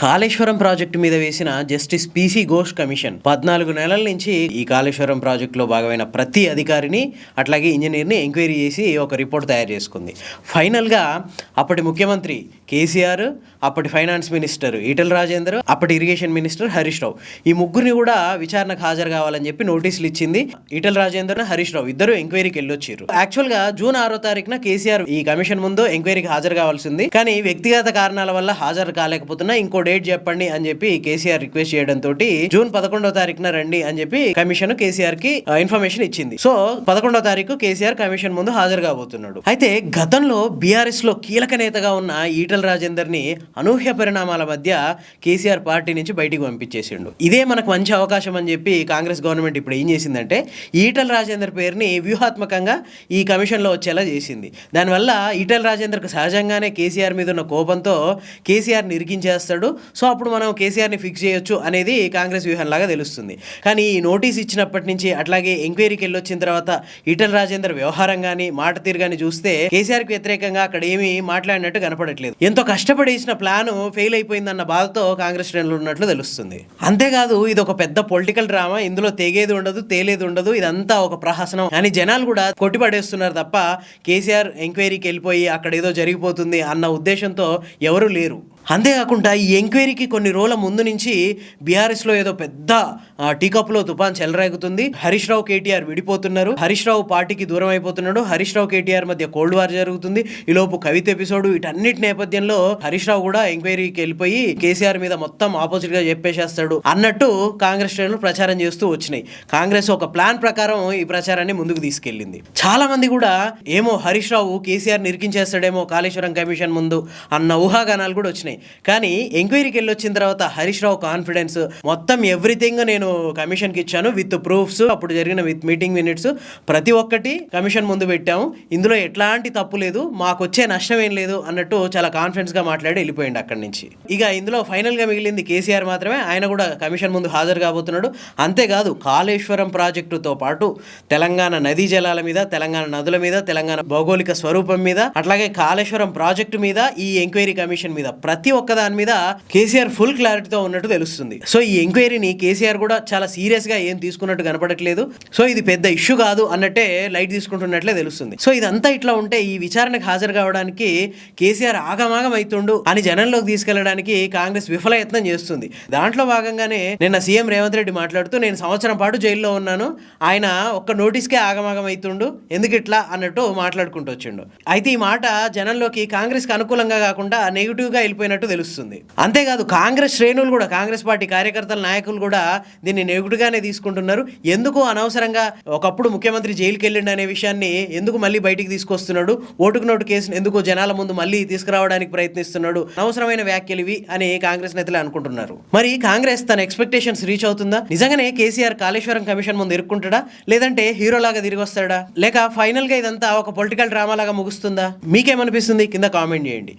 Kaleshwaram project మీద వేసిన justice PC Ghosh commission పద్నాలుగు నెలల నుంచి ఈ కాళేశ్వరం ప్రాజెక్టులో భాగమైన ప్రతి అధికారిని అట్లాగే ఇంజనీర్ని ఎంక్వైరీ చేసి ఒక రిపోర్ట్ తయారు చేసుకుంది. ఫైనల్గా అప్పటి ముఖ్యమంత్రి కేసీఆర్ అప్పటి ఫైనాన్స్ మినిస్టర్ ఈటల రాజేందర్ అప్పటి ఇరిగేషన్ మినిస్టర్ హరీష్ రావు. ఈ ముగ్గురిని కూడా విచారణకు హాజరు కావాలని చెప్పి నోటీసులు ఇచ్చింది ఈటల రాజేందర్ హరీష్ రావు. ఇద్దరు ఎంక్వైరీకి వెళ్ళొచ్చారు. యాక్చువల్గా జూన్ ఆరో తారీఖున కేసీఆర్ ఈ కమిషన్ ముందు ఎంక్వైరీకి హాజరు కావాల్సింది. కానీ వ్యక్తిగత కారణాల వల్ల హాజరు కాలేకపోతున్నా ఇంకోటి డేట్ చెప్పండి అని చెప్పి కేసీఆర్ రిక్వెస్ట్ చేయడం తోటి జూన్ పదకొండవ తారీఖున రండి అని చెప్పి కమిషన్ కేసీఆర్కి ఇన్ఫర్మేషన్ ఇచ్చింది. సో పదకొండవ తారీఖు కేసీఆర్ కమిషన్ ముందు హాజరు కాబోతున్నాడు అయితే గతంలో బీఆర్ఎస్లో కీలక నేతగా ఉన్న ఈటల రాజేందర్ని అనూహ్య పరిణామాల మధ్య కేసీఆర్ పార్టీ నుంచి బయటికి పంపించేసిండు. ఇదే మనకు మంచి అవకాశం అని చెప్పి కాంగ్రెస్ గవర్నమెంట్ ఇప్పుడు ఏం చేసిందంటే ఈటల రాజేందర్ పేరుని వ్యూహాత్మకంగా ఈ కమిషన్లో వచ్చేలా చేసింది. దానివల్ల ఈటల రాజేందర్కు సహజంగానే కేసీఆర్ మీద ఉన్న కోపంతో కేసీఆర్ని నిరికించేస్తాడు సో అప్పుడు మనం కేసీఆర్ని ఫిక్స్ చేయొచ్చు అనేది కాంగ్రెస్ వ్యూహంలాగా తెలుస్తుంది. కానీ ఈ నోటీస్ ఇచ్చినప్పటి నుంచి అట్లాగే ఎంక్వైరీకి వెళ్ళొచ్చిన తర్వాత ఈటల రాజేందర్ వ్యవహారం కానీ మాట తీరు కానీ చూస్తే కేసీఆర్కి వ్యతిరేకంగా అక్కడ ఏమీ మాట్లాడినట్టు కనపడట్లేదు. ఎంతో కష్టపడి ఇచ్చిన ప్లాన్ ఫెయిల్ అయిపోయిందన్న బాధతో కాంగ్రెస్ శ్రేణులు ఉన్నట్లు తెలుస్తుంది. అంతేకాదు ఇది ఒక పెద్ద పొలిటికల్ డ్రామా. ఇందులో తెగేది ఉండదు తేలేది ఉండదు. ఇదంతా ఒక ప్రహసనం. అని జనాలు కూడా కొట్టిపడేస్తున్నారు తప్ప కేసీఆర్ ఎంక్వైరీకి వెళ్ళిపోయి అక్కడ ఏదో జరిగిపోతుంది అన్న ఉద్దేశంతో ఎవరు లేరు. అంతేకాకుండా ఈ ఎంక్వైరీకి కొన్ని రోజుల ముందు నుంచి బీఆర్ఎస్లో ఏదో పెద్ద టీకప్లో తుఫాన్ చెలరేగుతుంది. హరీష్ రావు కేటీఆర్ విడిపోతున్నారు. హరీష్ రావు పార్టీకి దూరం అయిపోతున్నాడు. హరీష్ రావు కేటీఆర్ మధ్య కోల్డ్ వార్ జరుగుతుంది. ఈ లోపు కవిత ఎపిసోడ్ వీటన్నిటి నేపథ్యంలో హరీష్ రావు కూడా ఎంక్వైరీకి వెళ్ళిపోయి కేసీఆర్ మీద మొత్తం ఆపోజిట్గా చెప్పేసేస్తాడు అన్నట్టు కాంగ్రెస్ శ్రేణులు ప్రచారం చేస్తూ వచ్చినాయి. కాంగ్రెస్ ఒక ప్లాన్ ప్రకారం ఈ ప్రచారాన్ని ముందుకు తీసుకెళ్ళింది. చాలా మంది కూడా ఏమో హరీష్ రావు కేసీఆర్ నిరికించేస్తాడేమో కాళేశ్వరం కమిషన్ ముందు అన్న ఊహాగానాలు కూడా వచ్చినాయి. కానీ ఎంక్వైరీకి వెళ్ళి వచ్చిన తర్వాత హరీష్ రావు కాన్ఫిడెన్స్ మొత్తం ఎవ్రీథింగ్ నేను కమిషన్కి ఇచ్చాను విత్ ప్రూఫ్స్ అప్పుడు జరిగిన విత్ మీటింగ్ మినిట్స్ ప్రతి ఒక్కటి కమిషన్ ముందు పెట్టాము. ఇందులో ఎట్లాంటి తప్పు లేదు మాకు వచ్చే నష్టం ఏం లేదు అన్నట్టు చాలా కాన్ఫిడెన్స్గా మాట్లాడి వెళ్ళిపోయింది అక్కడి నుంచి. ఇక ఇందులో ఫైనల్గా మిగిలింది కేసీఆర్ మాత్రమే. ఆయన కూడా కమిషన్ ముందు హాజరు కాబోతున్నాడు. అంతేకాదు కాళేశ్వరం ప్రాజెక్టుతో పాటు తెలంగాణ నదీ జలాల మీద తెలంగాణ నదుల మీద తెలంగాణ భౌగోళిక స్వరూపం మీద అట్లాగే కాళేశ్వరం ప్రాజెక్టు మీద ఈ ఎంక్వైరీ కమిషన్ మీద ప్రతి ప్రతి ఒక్క దాని మీద కేసీఆర్ ఫుల్ క్లారిటీతో ఉన్నట్టు తెలుస్తుంది. సో ఈ ఎంక్వైరీని కేసీఆర్ కూడా చాలా సీరియస్గా ఏం తీసుకున్నట్టు కనపడట్లేదు. సో ఇది పెద్ద ఇష్యూ కాదు అన్నట్టే లైట్ తీసుకుంటున్నట్లే తెలుస్తుంది. సో ఇదంతా ఇట్లా ఉంటే ఈ విచారణకు హాజరు కావడానికి కేసీఆర్ ఆగమాగం అవుతుండు అని జనంలోకి తీసుకెళ్ళడానికి కాంగ్రెస్ విఫలయత్నం చేస్తుంది. దాంట్లో భాగంగానే నిన్న సీఎం రేవంత్ రెడ్డి మాట్లాడుతూ నేను సంవత్సరం పాటు జైల్లో ఉన్నాను. ఆయన ఒక్క నోటీస్కే ఆగమాగం అవుతుండు ఎందుకు ఇట్లా? అన్నట్టు మాట్లాడుకుంటూ వచ్చిండు. అయితే ఈ మాట జనంలోకి కాంగ్రెస్కి అనుకూలంగా కాకుండా నెగిటివ్గా వెళ్ళిపోయినట్టు తెలుస్తుంది. అంతేకాదు కాంగ్రెస్ శ్రేణులు కూడా కాంగ్రెస్ పార్టీ కార్యకర్తల నాయకులు కూడా దీన్ని నెగుడుగానే తీసుకుంటున్నారు. ఎందుకు అనవసరంగా ఒకప్పుడు ముఖ్యమంత్రి జైలుకి వెళ్ళిండు అనే విషయాన్ని ఎందుకు మళ్ళీ బయటికి తీసుకొస్తున్నాడు? ఓటుకు నోటు కేసును ఎందుకు జనాల ముందు మళ్ళీ తీసుకురావడానికి ప్రయత్నిస్తున్నాడు? అనవసరమైన వ్యాఖ్యలు ఇవి అని కాంగ్రెస్ నేతలు అనుకుంటున్నారు. మరి కాంగ్రెస్ తన ఎక్స్పెక్టేషన్స్ రీచ్ అవుతుందా? నిజంగానే కేసీఆర్ కాళేశ్వరం కమిషన్ ముందు ఇరుక్కుంటాడా? లేదంటే హీరోలాగా తిరిగి వస్తాడా? లేక ఫైనల్గా ఇదంతా ఒక పొలిటికల్ డ్రామా లాగా ముగుస్తుందా? మీకేమనిపిస్తుంది? కింద కామెంట్ చేయండి.